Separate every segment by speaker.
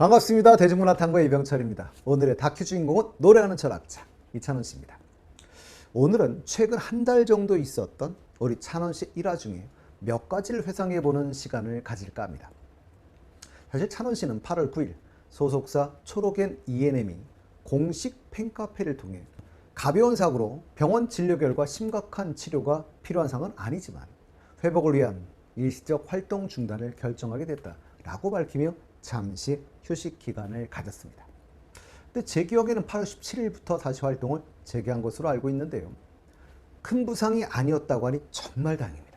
Speaker 1: 반갑습니다. 대중문화탐구의 이병철입니다. 오늘의 다큐 주인공은 노래하는 철학자 이찬원 씨입니다. 오늘은 최근 한 달 정도 있었던 우리 찬원 씨 일화 중에 몇 가지를 회상해 보는 시간을 가질까 합니다. 사실 찬원 씨는 8월 9일 소속사 초록엔 ENM이 공식 팬카페를 통해 가벼운 사고로 병원 진료 결과 심각한 치료가 필요한 상은 아니지만 회복을 위한 일시적 활동 중단을 결정하게 됐다라고 밝히며 잠시 휴식 기간을 가졌습니다. 근데 제 기억에는 8월 17일부터 다시 활동을 재개한 것으로 알고 있는데요. 큰 부상이 아니었다고 하니 정말 다행입니다.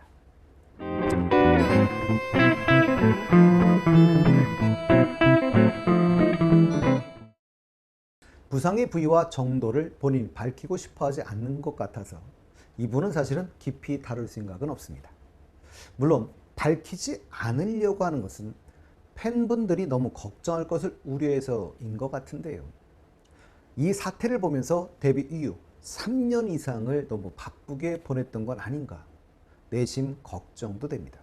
Speaker 1: 부상의 부위와 정도를 본인이 밝히고 싶어 하지 않는 것 같아서 이분은 사실은 깊이 다룰 생각은 없습니다. 물론 밝히지 않으려고 하는 것은 팬분들이 너무 걱정할 것을 우려해서인 것 같은데요. 이 사태를 보면서 데뷔 이후 3년 이상을 너무 바쁘게 보냈던 건 아닌가 내심 걱정도 됩니다.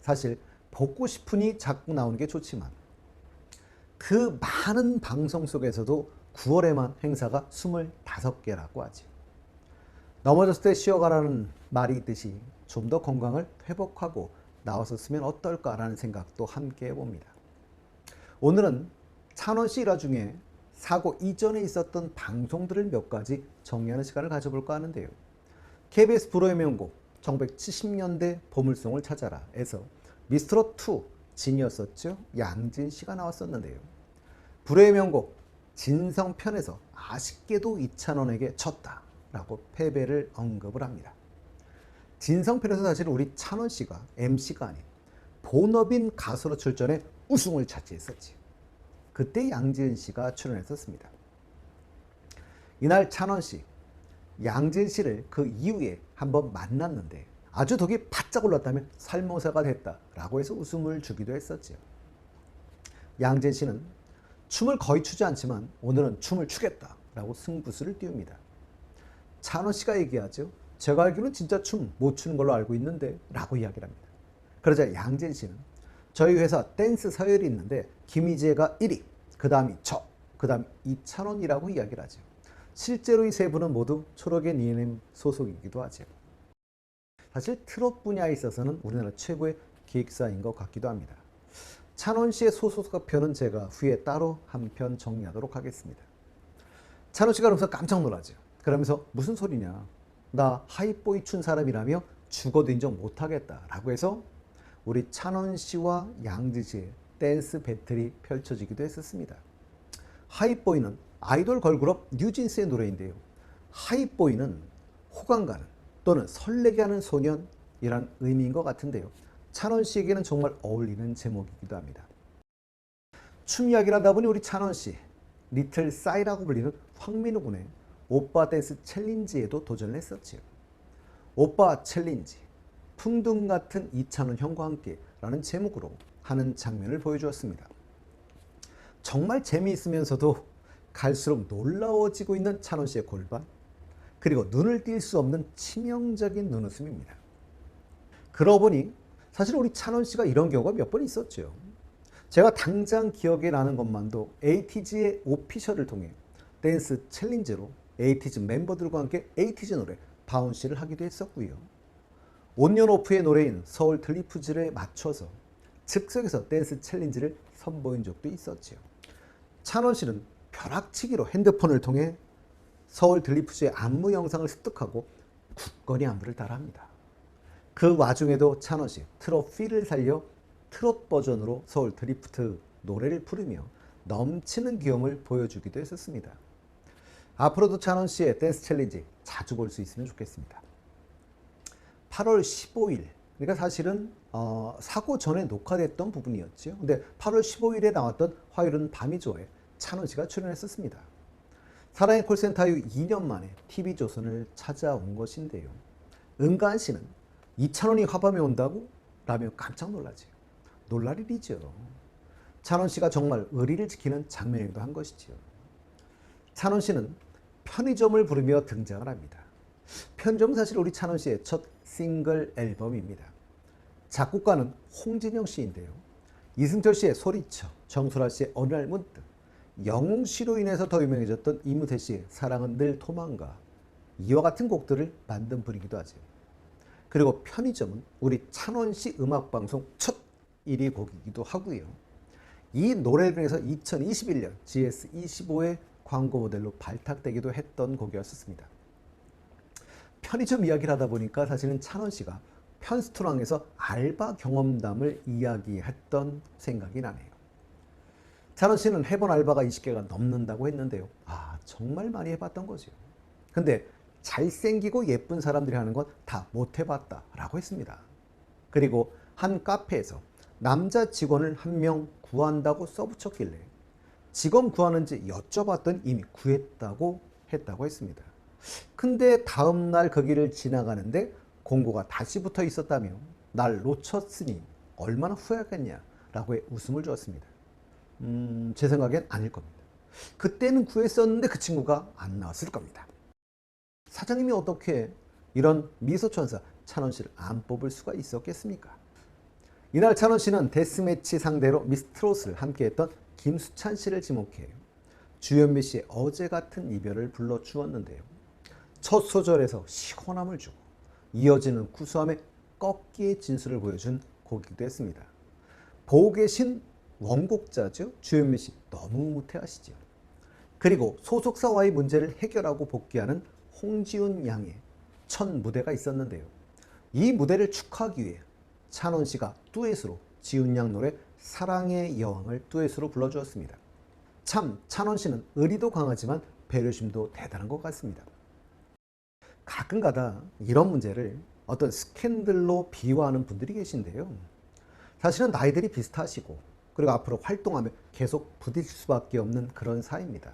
Speaker 1: 사실 보고 싶으니 자꾸 나오는 게 좋지만 그 많은 방송 속에서도 9월에만 행사가 25개라고 하지. 넘어졌을 때 쉬어가라는 말이 있듯이 좀 더 건강을 회복하고 나왔었으면 어떨까라는 생각도 함께 해봅니다. 오늘은 찬원 씨 일화 중에 사고 이전에 있었던 방송들을 몇 가지 정리하는 시간을 가져볼까 하는데요. KBS 불후의 명곡 1970년대 보물송을 찾아라 에서 미스트롯2 진이었었죠. 양진 씨가 나왔었는데요. 불후의 명곡 진성편에서 아쉽게도 이찬원에게 졌다라고 패배를 언급을 합니다. 진성편에서 사실 우리 찬원 씨가 MC가 아닌 본업인 가수로 출전해 우승을 차지했었지. 그때 양지은 씨가 출연했었습니다. 이날 찬원 씨, 양지은 씨를 그 이후에 한번 만났는데 아주 덕이 바짝 올랐다면 살모사가 됐다라고 해서 웃음을 주기도 했었지요. 양지은 씨는 춤을 거의 추지 않지만 오늘은 춤을 추겠다라고 승부수를 띄웁니다. 찬원 씨가 얘기하죠. 제가 알기로는 진짜 춤 못 추는 걸로 알고 있는데 라고 이야기를 합니다. 그러자 양진 씨는 저희 회사 댄스 서열이 있는데 김희재가 1위, 그 다음이 저, 그 다음 이찬원이라고 이야기를 하죠. 실제로 이 세 분은 모두 초록의 ENM 소속이기도 하죠. 사실 트롯 분야에 있어서는 우리나라 최고의 기획사인 것 같기도 합니다. 찬원 씨의 소속사표는 제가 후에 따로 한 편 정리하도록 하겠습니다. 찬원 씨가 그러면서 깜짝 놀라죠. 그러면서 무슨 소리냐. 나 하이보이 춘 사람이라며 죽어도 인정 못하겠다라고 해서 우리 찬원 씨와 양지 씨의 댄스 배틀이 펼쳐지기도 했었습니다. 하이보이는 아이돌 걸그룹 뉴진스의 노래인데요. 하이보이는 호감 가는 또는 설레게 하는 소년이란 의미인 것 같은데요. 찬원 씨에게는 정말 어울리는 제목이기도 합니다. 춤 이야기를 하다 보니 우리 찬원 씨, 리틀 싸이라고 불리는 황민우 군의 오빠 댄스 챌린지에도 도전을 했었지요. 오빠 챌린지, 풍등 같은 이찬원 형과 함께 라는 제목으로 하는 장면을 보여주었습니다. 정말 재미있으면서도 갈수록 놀라워지고 있는 찬원 씨의 골반, 그리고 눈을 뗄수 없는 치명적인 눈웃음입니다. 그러고 보니 사실 우리 찬원 씨가 이런 경우가 몇 번 있었죠. 제가 당장 기억에 나는 것만도 에이티즈의 오피셜을 통해 댄스 챌린지로 에이티즈 멤버들과 함께 에이티즈 노래 바운시를 하기도 했었고요. 온년오프의 노래인 서울 틀리프즈에 맞춰서 즉석에서 댄스 챌린지를 선보인 적도 있었지요. 찬원 씨는 벼락치기로 핸드폰을 통해 서울 들리프즈의 안무 영상을 습득하고 굳건히 안무를 따라합니다. 그 와중에도 찬원 씨 필을 살려 트롯 버전으로 서울 드리프트 노래를 부르며 넘치는 귀여움을 보여주기도 했었습니다. 앞으로도 찬원 씨의 댄스 챌린지 자주 볼 수 있으면 좋겠습니다. 8월 15일, 그러니까 사실은 어, 사고 전에 녹화됐던 부분이었죠. 근데 8월 15일에 나왔던 화요일은 밤이 좋아해 찬원 씨가 출연했었습니다. 사랑의 콜센터 이후 2년 만에 TV조선을 찾아온 것인데요. 은가한 씨는 이찬원이 화밤에 온다고? 라며 깜짝 놀라지. 놀랄 일이죠. 찬원 씨가 정말 의리를 지키는 장면이기도 한 것이지요. 찬원 씨는 편의점을 부르며 등장을 합니다. 편의점은 사실 우리 찬원 씨의 첫 싱글 앨범입니다. 작곡가는 홍진영 씨인데요. 이승철 씨의 소리쳐, 정수라 씨의 어느 날 문득 영웅 씨로 인해서 더 유명해졌던 이무태 씨의 사랑은 늘 도망가 이와 같은 곡들을 만든 분이기도 하죠. 그리고 편의점은 우리 찬원 씨 음악 방송 첫 1위 곡이기도 하고요. 이 노래를 통해서 2021년 GS25의 광고 모델로 발탁되기도 했던 곡이었습니다. 편의점 이야기를 하다 보니까 사실은 찬원 씨가 편스토랑에서 알바 경험담을 이야기했던 생각이 나네요. 찬원 씨는 해본 알바가 20개가 넘는다고 했는데요. 아, 정말 많이 해봤던 거죠. 근데 잘생기고 예쁜 사람들이 하는 건 다 못 해봤다 라고 했습니다. 그리고 한 카페에서 남자 직원을 한 명 구한다고 써붙였길래 직원 구하는지 여쭤봤더니 이미 구했다고 했다고 했습니다. 근데 다음날 거기를 지나가는데 공고가 다시 붙어 있었다며 날 놓쳤으니 얼마나 후회하겠냐 라고 웃음을 주었습니다. 음, 제 생각엔 아닐 겁니다. 그때는 구했었는데 그 친구가 안 나왔을 겁니다. 사장님이 어떻게 이런 미소천사 찬원 씨를 안 뽑을 수가 있었겠습니까? 이날 찬원 씨는 데스매치 상대로 미스트롯을 함께했던 김수찬 씨를 지목해 주현미 씨의 어제 같은 이별을 불러 주었는데요. 첫 소절에서 시원함을 주고 이어지는 구수함의 꺾기의 진수를 보여준 곡이기도 했습니다. 보고 계신 원곡자죠. 주현미 씨 너무 무태하시죠. 그리고 소속사와의 문제를 해결하고 복귀하는 홍지훈 양의 첫 무대가 있었는데요. 이 무대를 축하하기 위해 찬원 씨가 듀엣으로 지훈 양 노래 사랑의 여왕을 듀엣으로 불러주었습니다. 참 찬원 씨는 의리도 강하지만 배려심도 대단한 것 같습니다. 가끔가다 이런 문제를 어떤 스캔들로 비화하는 분들이 계신데요. 사실은 나이들이 비슷하시고 그리고 앞으로 활동하며 계속 부딪힐 수밖에 없는 그런 사이입니다.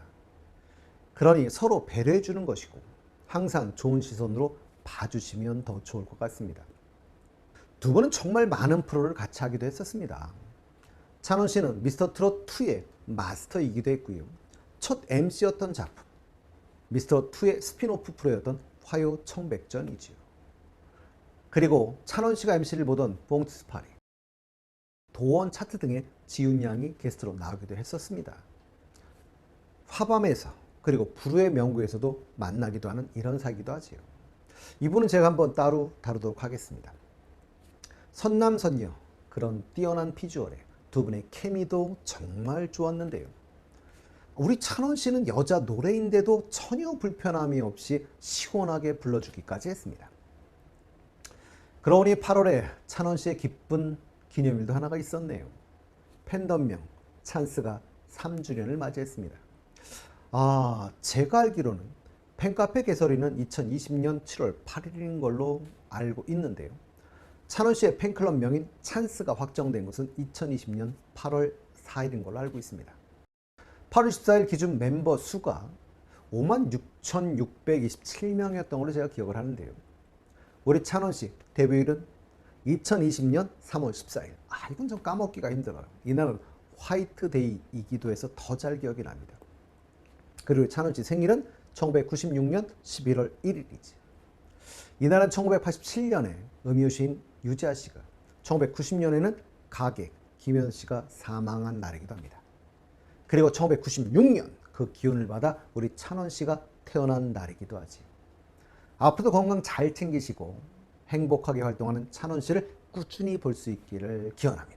Speaker 1: 그러니 서로 배려해 주는 것이고 항상 좋은 시선으로 봐주시면 더 좋을 것 같습니다. 두 분은 정말 많은 프로를 같이 하기도 했었습니다. 찬원 씨는 미스터 트롯 2의 마스터이기도 했고요. 첫 MC였던 작품 미스터 2의 스피노프 프로였던 화요 청백전이지요. 그리고 찬원 씨가 MC를 보던 봉투스 파리 도원 차트 등의 지훈 양이 게스트로 나오기도 했었습니다. 화밤에서 그리고 부르의 명구에서도 만나기도 하는 이런 사이기도 하지요. 이분은 제가 한번 따로 다루도록 하겠습니다. 선남선녀 그런 뛰어난 비주얼에 두 분의 케미도 정말 좋았는데요. 우리 찬원 씨는 여자 노래인데도 전혀 불편함이 없이 시원하게 불러주기까지 했습니다. 그러니 8월에 찬원 씨의 기쁜 기념일도 하나가 있었네요. 팬덤명 찬스가 3주년을 맞이했습니다. 아, 제가 알기로는 팬카페 개설일은 2020년 7월 8일인 걸로 알고 있는데요. 찬원 씨의 팬클럽 명인 찬스가 확정된 것은 2020년 8월 4일인 걸로 알고 있습니다. 8월 14일 기준 멤버 수가 56,627명이었던 걸로 제가 기억을 하는데요. 우리 찬원 씨 데뷔일은 2020년 3월 14일. 아, 이건 좀 까먹기가 힘들어요. 이날은 화이트데이이기도 해서 더 잘 기억이 납니다. 그리고 찬원 씨 생일은 1996년 11월 1일이지. 이날은 1987년에 음유 시인 유지아 씨가 1990년에는 가객 김현 씨가 사망한 날이기도 합니다. 그리고 1996년 그 기운을 받아 우리 찬원 씨가 태어난 날이기도 하지. 앞으로도 건강 잘 챙기시고 행복하게 활동하는 찬원 씨를 꾸준히 볼 수 있기를 기원합니다.